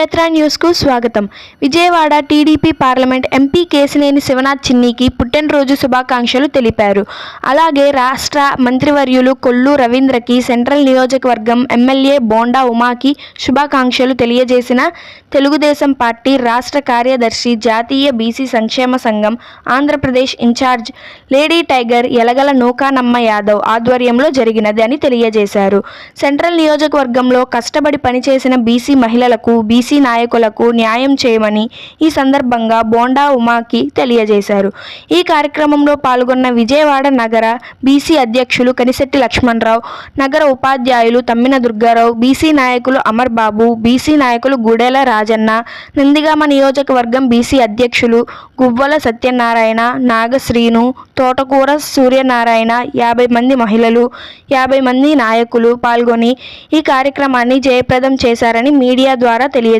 క్షేత్ర న్యూస్కు స్వాగతం. Vijayawada TDP parliament MP Kesineni Sivanath చిన్నికి పుట్టినరోజు శుభాకాంక్షలు తెలిపారు. అలాగే రాష్ట్ర మంత్రివర్యులు కొల్లు రవీంద్రకి సెంట్రల్ నియోజకవర్గం ఎమ్మెల్యే బోండా ఉమాకి శుభాకాంక్షలు తెలియజేసిన తెలుగుదేశం పార్టీ రాష్ట్ర కార్యదర్శి జాతీయ బీసీ సంక్షేమ సంఘం Andhra Pradesh incharge lady tiger Elagala Nookanamma Yadav ఆధ్వర్యంలో జరిగినది అని తెలియజేశారు. సెంట్రల్ నియోజకవర్గంలో కష్టపడి పనిచేసిన బీసీ మహిళలకు బీసీ నాయకులకు న్యాయం చేయమని ఈ సందర్భంగా బోండా ఉమాకి తెలియజేశారు. ఈ కార్యక్రమంలో పాల్గొన్న విజయవాడ నగర బీసీ అధ్యక్షులు కనిశెట్టి లక్ష్మణరావు నగర ఉపాధ్యాయులు తమ్మిన దుర్గారావు బీసీ నాయకులు అమర్ బాబు బీసీ నాయకులు గుడేల రాజన్న నందిగామ నియోజకవర్గం బీసీ అధ్యక్షులు గువ్వల సత్యనారాయణ నాగశ్రీను తోటకూర సూర్యనారాయణ యాభై మంది మహిళలు యాభై మంది నాయకులు పాల్గొని ఈ కార్యక్రమాన్ని జయప్రదం చేశారని మీడియా ద్వారా తెలియజేశారు.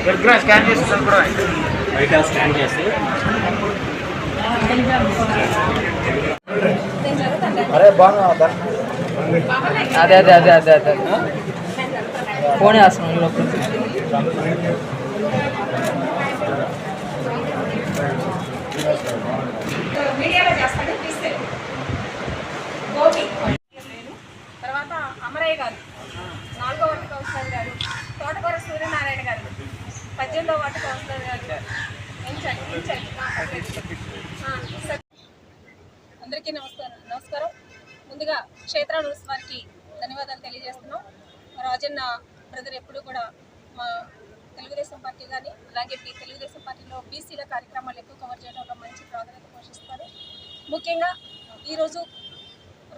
అందరూ స్కాన్ చేస్తాను కూడా బయట స్కాన్ చేసి. అరే బాగా అదే అదే అదే అదే అదే. ఫోన్ చేస్తున్నాను లోపల మీడియాలో చేస్తాడు తీసుకెళ్ళి గోపి లేను తర్వాత అమరయ్య గారు నాలుగో వార్డు కౌన్సిలర్ గారు తోటకూర సూర్యనారాయణ గారు పద్దెనిమిదో ward councillor garu incharge incharge ఆ, సత్- అందరికీ నమస్కారం నమస్కారం ముందుగా క్షేత్ర న్యూస్ వారికి ధన్యవాదాలు తెలియజేస్తున్నాం. రాజన్న బ్రదర్ ఎప్పుడు కూడా మా తెలుగుదేశం పార్టీ కానీ అలాగే తెలుగుదేశం పార్టీలో బీసీల కార్యక్రమాలు ఎక్కువ కవర్ చేయడంలో మంచి ప్రాధాన్యత పోషిస్తారు. ముఖ్యంగా ఈరోజు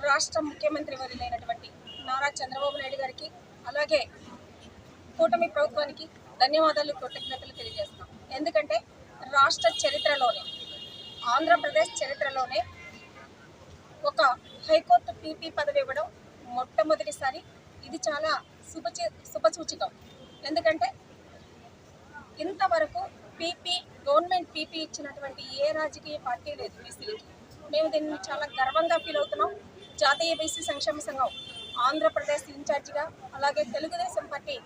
రాష్ట్ర ముఖ్యమంత్రి వర్యులైనటువంటి నారా చంద్రబాబు నాయుడు గారికి అలాగే కూటమి ప్రభుత్వానికి ధన్యవాదాలు కృతజ్ఞతలు తెలియజేస్తున్నాం. ఎందుకంటే రాష్ట్ర చరిత్రలోనే ఆంధ్రప్రదేశ్ చరిత్రలోనే ఒక హైకోర్టు పీపీ పదవి ఇవ్వడం మొట్టమొదటిసారి. ఇది చాలా శుభచి శుభసూచికం ఎందుకంటే ఇంతవరకు పీపీ గవర్నమెంట్ పీపీ ఇచ్చినటువంటి ఏ రాజకీయ పార్టీ లేదు బీసీలకి మేము దీన్ని చాలా గర్వంగా ఫీల్ అవుతున్నాం. జాతీయ బీసీ సంక్షేమ సంఘం ఆంధ్రప్రదేశ్ ఇన్ఛార్జిగా అలాగే తెలుగుదేశం పార్టీ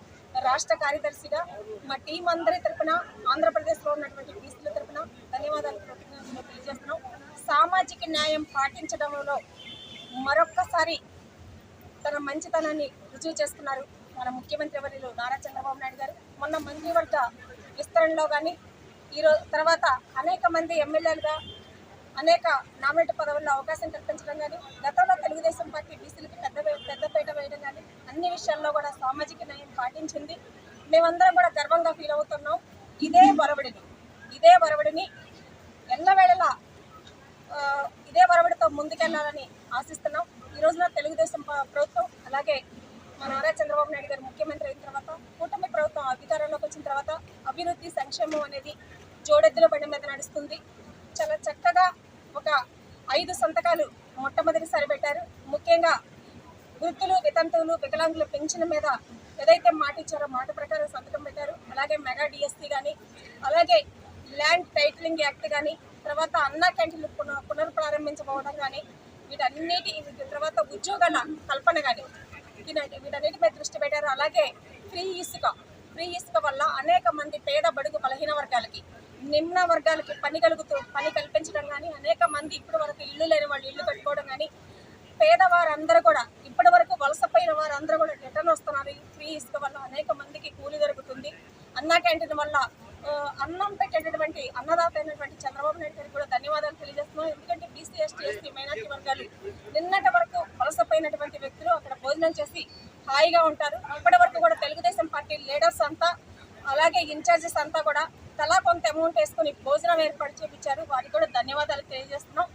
రాష్ట్ర కార్యదర్శిగా మా టీం అందరి తరపున ఆంధ్రప్రదేశ్లో ఉన్నటువంటి బీసీల తరపున ధన్యవాదాలు తెలియజేస్తున్నాం. సామాజిక న్యాయం పాటించడంలో మరొక్కసారి తన మంచితనాన్ని రుజువు చేస్తున్నారు మన ముఖ్యమంత్రి వర్యులు నారా చంద్రబాబు నాయుడు గారు. మొన్న మంత్రివర్గ విస్తరణలో కానీ ఈరోజు తర్వాత అనేక మంది ఎమ్మెల్యేలుగా అనేక నామినేట్ పదవుల్లో అవకాశం కల్పించడం కానీ గతంలో తెలుగుదేశం పార్టీ బీసీలకి పెద్ద పెద్దపీట వేయడం కానీ అన్ని విషయాల్లో కూడా సామాజిక న్యాయం పాటించింది. మేమందరం కూడా గర్వంగా ఫీల్ అవుతున్నాం. ఇదే వరవడిని ఇదే వరవడిని ఎల్లవేళలా ఇదే వరవడితో ముందుకెళ్ళాలని ఆశిస్తున్నాం. ఈ రోజున తెలుగుదేశం ప్రభుత్వం అలాగే మా నారా చంద్రబాబు నాయుడు గారు ముఖ్యమంత్రి అయిన తర్వాత కూటమి ప్రభుత్వం అధికారంలోకి వచ్చిన తర్వాత అభివృద్ధి సంక్షేమం అనేది జోడెద్దుల బండి మీద నడుస్తుంది. చాలా చక్కగా ఒక ఐదు సంతకాలు మొట్టమొదటిసారి పెట్టారు. ముఖ్యంగా వృద్ధులు వితంతువులు వికలాంగుల పెన్షన్ మీద ఏదైతే మాట ఇచ్చారో మాట ప్రకారం సంతకం పెట్టారు. అలాగే మెగా డిఎస్సీ కానీ అలాగే ల్యాండ్ టైటిలింగ్ యాక్ట్ కానీ తర్వాత అన్నా క్యాంటీన్లు పునః పునర్ప్రారంభించబోవడం కానీ వీటన్నిటి తర్వాత ఉద్యోగాల కల్పన కానీ వీటన్నిటి మీద దృష్టి పెట్టారు. అలాగే ఫ్రీ ఇసుక ఫ్రీ ఇసుక వల్ల అనేక మంది పేద బడుగు బలహీన వర్గాలకి నిమ్న వర్గాలకి పని కలుగుతూ పని కల్పించడం కానీ అనేక మంది ఇప్పుడు వరకు ఇల్లు లేని వాళ్ళు ఇల్లు కట్టుకోవడం కానీ పేదవారందరూ కూడా ఇప్పటి వరకు వలసపోయిన వారందరూ కూడా రిటర్న్ వస్తున్నారు. ఈ ఫ్రీ ఇసుక వల్ల అనేక మందికి కూలి దొరుకుతుంది. అన్నా క్యాంటీన్ వల్ల అన్నం పెట్టేటటువంటి అన్నదాత అయినటువంటి చంద్రబాబు నాయుడు గారికి కూడా ధన్యవాదాలు తెలియజేస్తున్నాం. ఎందుకంటే బీసీ ఎస్టీ ఎస్టీ మైనార్టీ వర్గాలు నిన్నటి వరకు వలసపోయినటువంటి వ్యక్తులు అక్కడ భోజనం చేసి హాయిగా ఉంటారు. ఇప్పటి వరకు కూడా తెలుగుదేశం పార్టీ లీడర్స్ అంతా అలాగే ఇన్ఛార్జెస్ అంతా కూడా తలా కొంత అమౌంట్ వేసుకొని భోజనం ఏర్పాటు చేయించారు వారికి కూడా ధన్యవాదాలు తెలియజేస్తున్నాం.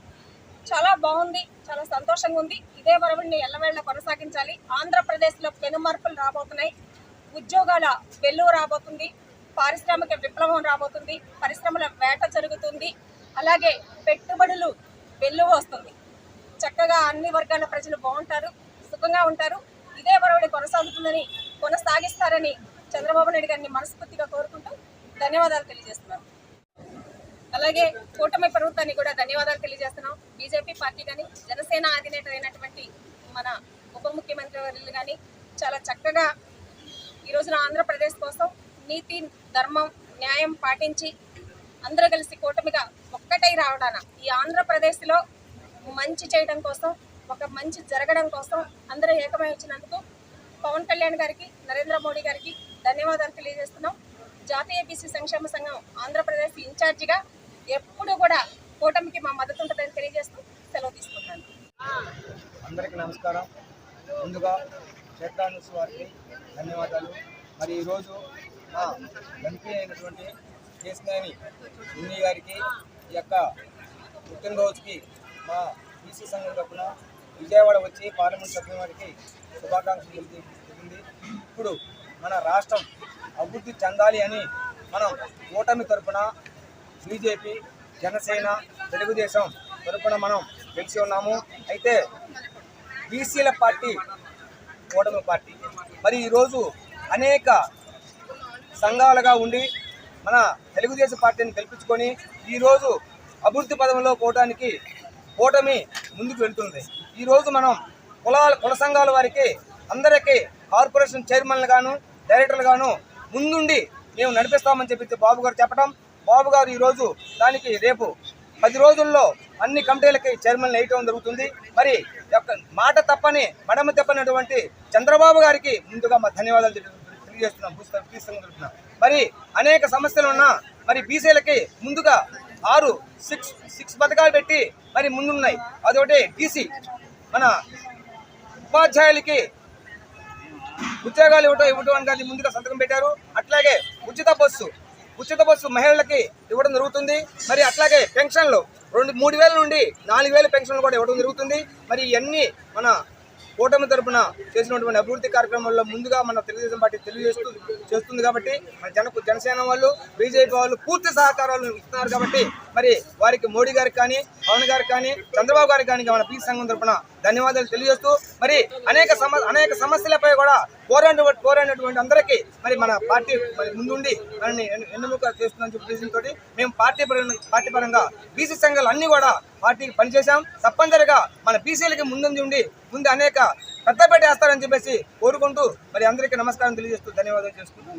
చాలా బాగుంది చాలా సంతోషంగా ఉంది. ఇదే వరవడిని ఎల్లవేళ్ళ కొనసాగించాలి. ఆంధ్రప్రదేశ్లో పెనుమార్పులు రాబోతున్నాయి. ఉద్యోగాల వెల్లువ రాబోతుంది. పారిశ్రామిక విప్లవం రాబోతుంది పరిశ్రమల వేట జరుగుతుంది అలాగే పెట్టుబడులు వెల్లువ వస్తుంది. చక్కగా అన్ని వర్గాల ప్రజలు బాగుంటారు సుఖంగా ఉంటారు. ఇదే వరవడి కొనసాగుతుందని కొనసాగిస్తారని చంద్రబాబు నాయుడు గారిని మనస్ఫూర్తిగా కోరుకుంటూ ధన్యవాదాలు తెలియజేస్తున్నాను అలాగే కూటమి ప్రభుత్వాన్ని కూడా ధన్యవాదాలు తెలియజేస్తున్నాం. బీజేపీ పార్టీ కానీ జనసేన అధినేత అయినటువంటి మన ఉప ముఖ్యమంత్రి వర్యులు కానీ చాలా చక్కగా ఈ రోజున ఆంధ్రప్రదేశ్ కోసం నీతి ధర్మం న్యాయం పాటించి అందరూ కలిసి కూటమిగా ఒక్కటై రావడాన ఈ ఆంధ్రప్రదేశ్లో మంచి చేయడం కోసం ఒక మంచి జరగడం కోసం అందరూ ఏకమై వచ్చినందుకు పవన్ కళ్యాణ్ గారికి నరేంద్ర మోడీ గారికి ధన్యవాదాలు తెలియజేస్తున్నాం. జాతీయ బీసీ సంక్షేమ సంఘం ఆంధ్రప్రదేశ్ ఇన్ఛార్జిగా ఎప్పుడు కూడా కూటమికి మా మద్దతు ఉంటుందని తెలియజేస్తూ సెలవు తీసుకుంటున్నాను. అందరికీ నమస్కారం. ముందుగా వారికి ధన్యవాదాలు. మరి ఈరోజు మా ఎంపీ అయినటువంటి కేసినేని ఉన్ని గారికి ఈ యొక్క పుట్టినరోజుకి మా బీసీ సంఘం తరఫున విజయవాడ వచ్చి పార్లమెంట్ సభ్యుల వారికి శుభాకాంక్షలు తెలియజేస్తుంది. ఇప్పుడు మన రాష్ట్రం అభివృద్ధి చెందాలి అని మనం కూటమి తరఫున బీజేపీ జనసేన తెలుగుదేశం తరఫున మనం గెలిచి ఉన్నాము. అయితే బీసీల పార్టీ కూటమి పార్టీ. మరి ఈరోజు అనేక సంఘాలుగా ఉండి మన తెలుగుదేశం పార్టీని గెలిపించుకొని ఈరోజు అభివృద్ధి పదంలో పోవడానికి కూటమి ముందుకు వెళ్తుంది. ఈరోజు మనం కులాల కుల సంఘాల వారికి అందరికీ కార్పొరేషన్ చైర్మన్లు గాను డైరెక్టర్లు గాను ముందుండి మేము నడిపిస్తామని చెప్పి బాబు గారు చెప్పడం బాబు గారు ఈరోజు దానికి రేపు పది రోజుల్లో అన్ని కమిటీలకి చైర్మన్ వేయటం జరుగుతుంది. మరి మాట తప్పని మడమ తప్పనటువంటి చంద్రబాబు గారికి ముందుగా మా ధన్యవాదాలు తెలియజేస్తున్నాం భూస్థ- తరఫున. మరి అనేక సమస్యలు ఉన్నా మరి బీసీలకి ముందుగా ఆరు సిక్స్ సిక్స్ పథకాలు పెట్టి మరి ముందున్నాయి. అదొకటి డీసీ మన ఉపాధ్యాయులకి ఉద్యోగాలు ఇవ్వటం ఇవ్వటం కానీ ముందుగా సంతకం పెట్టారు. అట్లాగే ఉచిత బస్సు ఉచిత బస్సు మహిళలకి ఇవ్వడం జరుగుతుంది. మరి అట్లాగే పెన్షన్లు రెండు మూడు వేల నుండి నాలుగు వేల పెన్షన్లు కూడా ఇవ్వడం జరుగుతుంది. మరి ఇవన్నీ మన కూటమి తరపున చేసినటువంటి అభివృద్ధి కార్యక్రమాల్లో ముందుగా మన తెలుగుదేశం పార్టీ తెలియజేస్తూ చేస్తుంది కాబట్టి మన జన జనసేన వాళ్ళు బీజేపీ వాళ్ళు పూర్తి సహకారాలు ఇస్తున్నారు కాబట్టి మరి వారికి మోడీ గారికి కానీ పవన్ గారికి కానీ చంద్రబాబు గారికి కానీ మన పీసీ సంఘం తరఫున ధన్యవాదాలు తెలియజేస్తూ మరి అనేక సమ అనేక సమస్యలపై కూడా పోరాడు పోరాడినటువంటి అందరికీ మరి మన పార్టీ మరి ముందుండి మనని ఎన్నుముక చేస్తుందని చెప్పి ఉద్దేశంతో మేము పార్టీ పరంగా పార్టీ పరంగా బీసీ సంఘాలు అన్ని కూడా పార్టీకి పనిచేశాం. తప్పనిసరిగా మన బీసీలకి ముందుండి ఉండి ముందు అనేక పెద్దపేట వేస్తారని చెప్పేసి కోరుకుంటూ మరి అందరికీ నమస్కారం తెలియజేస్తూ ధన్యవాదాలు చేసుకుంటాం